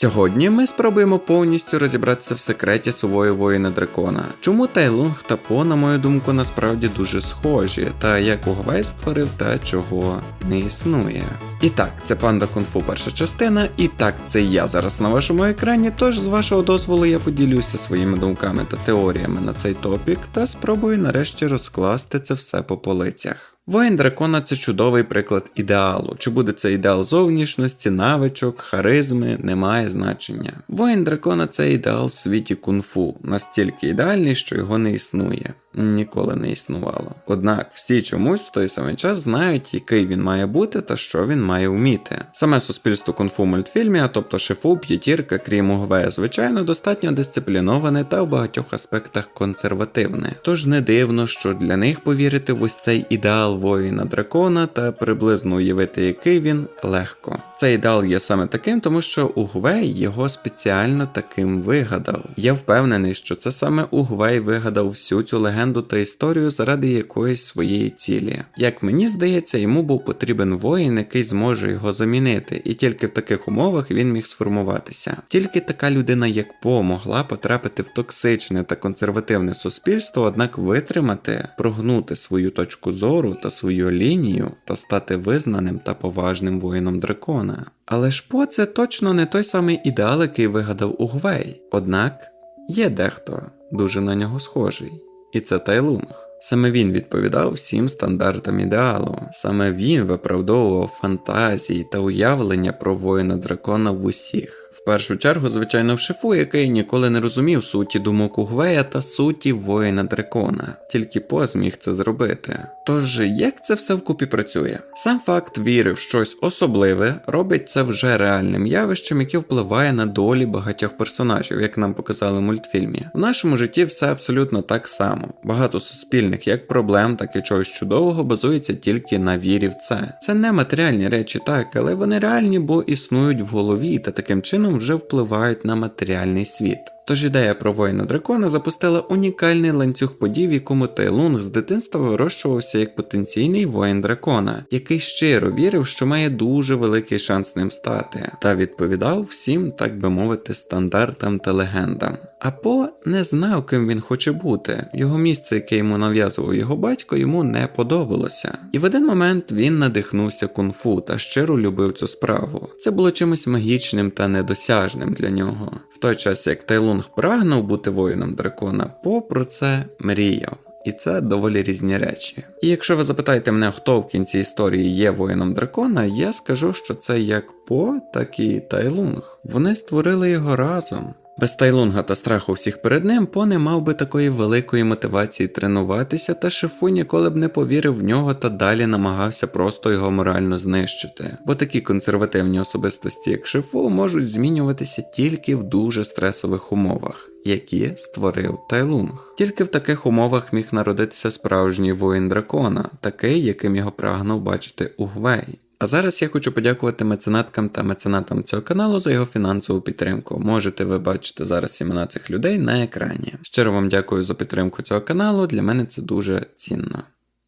Сьогодні ми спробуємо повністю розібратися в секреті сувої воїна дракона. Чому Тайлунг та По, на мою думку, насправді дуже схожі, та як Угвей створив те, чого не існує. І так, це панда кунг-фу перша частина, і так, це я зараз на вашому екрані. Тож, з вашого дозволу, я поділюся своїми думками та теоріями на цей топік та спробую нарешті розкласти це все по полицях. Воїн дракона це чудовий приклад ідеалу. Чи буде це ідеал зовнішності, навичок, харизми, немає значення. Воїн дракона це ідеал в світі кунг-фу, настільки ідеальний, що його не існує. Ніколи не існувало. Однак всі чомусь в той самий час знають, який він має бути та що він має вміти. Саме суспільство кунг-фу мультфільмі, а тобто шифу, п'ятірка, крім Угвея, звичайно, достатньо дисципліноване та в багатьох аспектах консервативне. Тож не дивно, що для них повірити в ось цей ідеал воїна дракона та приблизно уявити, який він легко. Цей ідеал є саме таким, тому що Угвей його спеціально таким вигадав. Я впевнений, що це саме Угвей вигадав всю цю легенду та історію заради якоїсь своєї цілі. Як мені здається, йому був потрібен воїн, який зможе його замінити, і тільки в таких умовах він міг сформуватися. Тільки така людина, як По, могла потрапити в токсичне та консервативне суспільство, однак витримати, прогнути свою точку зору та свою лінію та стати визнаним та поважним воїном дракона. Але ж По це точно не той самий ідеал, який вигадав Угвей. Однак є дехто дуже на нього схожий, і це Тайлунг. Саме він відповідав всім стандартам ідеалу. Саме він виправдовував фантазії та уявлення про воїна дракона в усіх. В першу чергу, звичайно, в шифу, який ніколи не розумів суті думок Угвея та суті воїна дракона, тільки По зміг це зробити. Тож, як це все вкупі працює? Сам факт віри в щось особливе робить це вже реальним явищем, яке впливає на долі багатьох персонажів, як нам показали в мультфільмі. В нашому житті все абсолютно так само. Багато суспільних як проблем, так і чогось чудового базується тільки на вірі в це. Це не матеріальні речі, так, але вони реальні, бо існують в голові та таким чином вже впливають на матеріальний світ. Тож ідея про воїна дракона запустила унікальний ланцюг подій, в якому Тайлунг з дитинства вирощувався як потенційний воїн дракона, який щиро вірив, що має дуже великий шанс ним стати, та відповідав всім, так би мовити, стандартам та легендам. А По не знав, ким він хоче бути. Його місце, яке йому нав'язував його батько, йому не подобалося. І в один момент він надихнувся кунг-фу та щиро любив цю справу. Це було чимось магічним та недосяжним для нього. В той час, як Тайлунг прагнув бути воїном дракона, По про це мріяв. І це доволі різні речі. І якщо ви запитаєте мене, хто в кінці історії є воїном дракона, я скажу, що це як По, так і Тайлунг. Вони створили його разом. Без Тайлунга та страху всіх перед ним По не мав би такої великої мотивації тренуватися, та Шифу ніколи б не повірив в нього та далі намагався просто його морально знищити. Бо такі консервативні особистості, як Шифу, можуть змінюватися тільки в дуже стресових умовах. Які створив Тайлунг. Тільки в таких умовах міг народитися справжній воїн дракона, такий, яким його прагнув бачити Угвей. А зараз я хочу подякувати меценаткам та меценатам цього каналу за його фінансову підтримку. Можете ви бачити зараз імена цих людей на екрані. Щиро вам дякую за підтримку цього каналу, для мене це дуже цінно.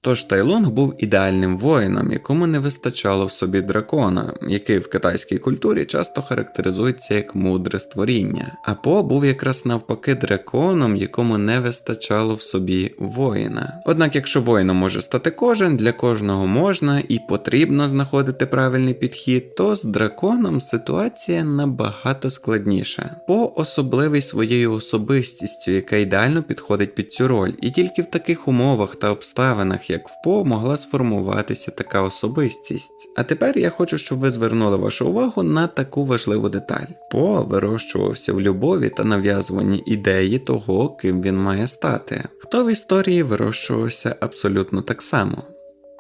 Тож Тайлунг був ідеальним воїном, якому не вистачало в собі дракона, який в китайській культурі часто характеризується як мудре створіння. А По був якраз навпаки драконом, якому не вистачало в собі воїна. Однак, якщо воїном може стати кожен, для кожного можна і потрібно знаходити правильний підхід, то з драконом ситуація набагато складніша. По особливий своєю особистістю, яка ідеально підходить під цю роль, і тільки в таких умовах та обставинах як в По могла сформуватися така особистість. А тепер я хочу, щоб ви звернули вашу увагу на таку важливу деталь. По вирощувався в любові та нав'язуванні ідеї того, ким він має стати. Хто в історії вирощувався абсолютно так само?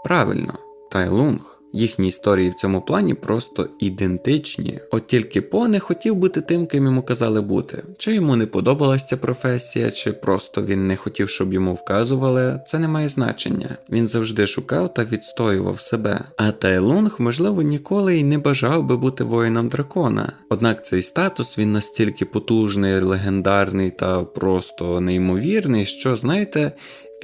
Правильно, Тайлунг. Їхні історії в цьому плані просто ідентичні. От тільки По не хотів бути тим, ким йому казали бути. Чи йому не подобалася ця професія, чи просто він не хотів, щоб йому вказували, це не має значення. Він завжди шукав та відстоював себе. А Тайлунг, можливо, ніколи й не бажав би бути воїном дракона. Однак цей статус він настільки потужний, легендарний та просто неймовірний, що, знаєте,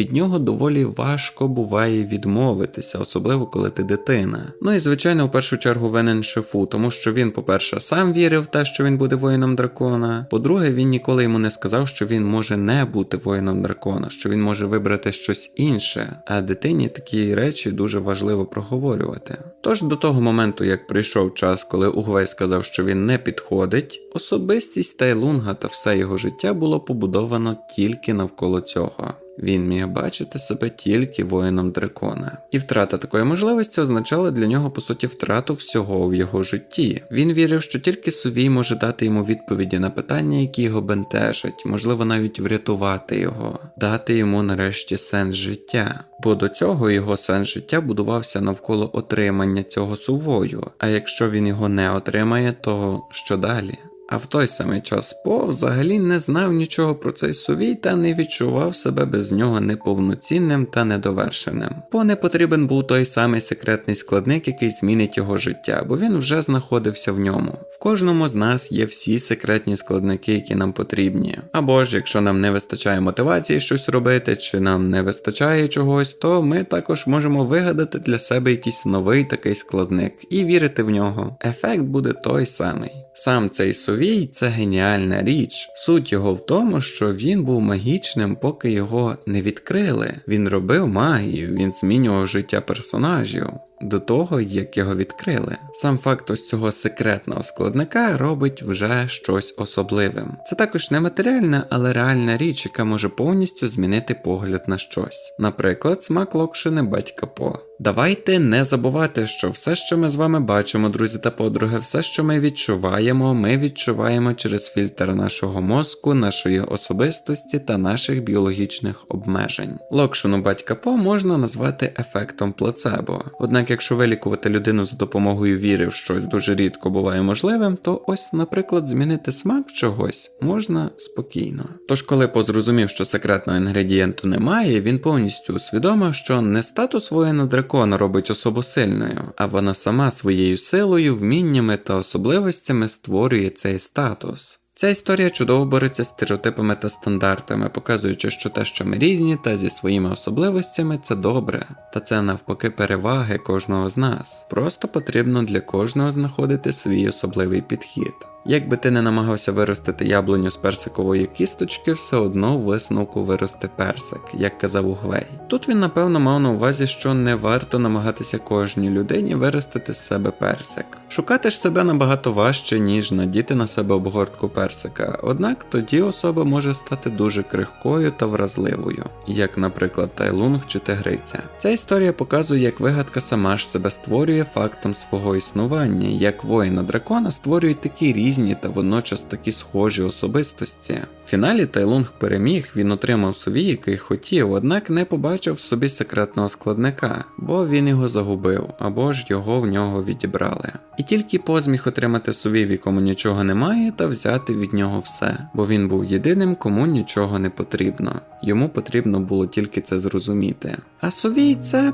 від нього доволі важко буває відмовитися, особливо коли ти дитина. Ну і звичайно, в першу чергу винен шефу, тому що він, по-перше, сам вірив в те, що він буде воїном дракона. По-друге, він ніколи йому не сказав, що він може не бути воїном дракона, що він може вибрати щось інше. А дитині такі речі дуже важливо проговорювати. Тож до того моменту, як прийшов час, коли Угвей сказав, що він не підходить, особистість Тайлунга та все його життя було побудовано тільки навколо цього. Він міг бачити себе тільки воїном дракона, і втрата такої можливості означала для нього по суті втрату всього в його житті. Він вірив, що тільки Сувій може дати йому відповіді на питання, які його бентежать, можливо, навіть врятувати його, дати йому нарешті сенс життя. Бо до цього його сенс життя будувався навколо отримання цього сувою. А якщо він його не отримає, то що далі? А в той самий час По взагалі не знав нічого про цей сувій та не відчував себе без нього неповноцінним та недовершеним. По не потрібен був той самий секретний складник, який змінить його життя, бо він вже знаходився в ньому. В кожному з нас є всі секретні складники, які нам потрібні. Або ж якщо нам не вистачає мотивації щось робити, чи нам не вистачає чогось, то ми також можемо вигадати для себе якийсь новий такий складник і вірити в нього. Ефект буде той самий. Сам цей сувій це геніальна річ. Суть його в тому, що він був магічним, поки його не відкрили. Він робив магію, він змінював життя персонажів. До того, як його відкрили. Сам факт ось цього секретного складника робить вже щось особливим. Це також не матеріальна, але реальна річ, яка може повністю змінити погляд на щось. Наприклад, смак локшини батька По. Давайте не забувати, що все, що ми з вами бачимо, друзі та подруги, все, що ми відчуваємо, ми відчуваємо через фільтр нашого мозку, нашої особистості та наших біологічних обмежень. Локшину батька По можна назвати ефектом плацебо. Однак, якщо вилікувати людину за допомогою віри в щось дуже рідко буває можливим, то ось, наприклад, змінити смак чогось можна спокійно. Тож, коли позрозумів, що секретного інгредієнту немає, він повністю усвідомив, що не статус воїна дракона робить особу сильною, а вона сама своєю силою, вміннями та особливостями створює цей статус. Ця історія чудово бореться з стереотипами та стандартами, показуючи, що те, що ми різні та зі своїми особливостями, це добре, та це навпаки переваги кожного з нас. Просто потрібно для кожного знаходити свій особливий підхід. Як би ти не намагався виростити яблуню з персикової кісточки, все одно в висновку виросте персик, як казав Угвей. Тут він напевно мав на увазі, що не варто намагатися кожній людині виростити з себе персик. Шукати ж себе набагато важче, ніж надіти на себе обгортку персика, однак тоді особа може стати дуже крихкою та вразливою, як, наприклад, Тайлунг чи Тигриця. Ця історія показує, як вигадка сама ж себе створює фактом свого існування, як воїна дракона створюють такі різні та водночас такі схожі особистості. В фіналі Тайлунг переміг, він отримав собі, який хотів, однак не побачив в собі секретного складника, бо він його загубив, або ж його в нього відібрали. І тільки позміг отримати собі, в якому нічого немає, та взяти від нього все, бо він був єдиним, кому нічого не потрібно. Йому потрібно було тільки це зрозуміти. А Совій це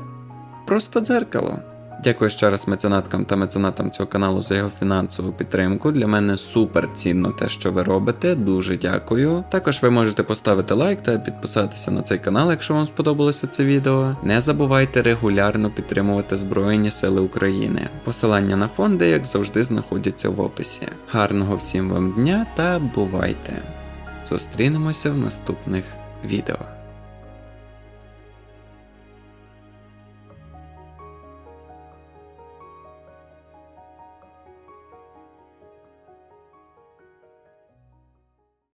просто дзеркало. Дякую ще раз меценаткам та меценатам цього каналу за його фінансову підтримку. Для мене супер цінно те, що ви робите. Дуже дякую. Також ви можете поставити лайк та підписатися на цей канал, якщо вам сподобалося це відео. Не забувайте регулярно підтримувати Збройні Сили України. Посилання на фонди, як завжди, знаходяться в описі. Гарного всім вам дня та бувайте! Зустрінемося в наступних відео.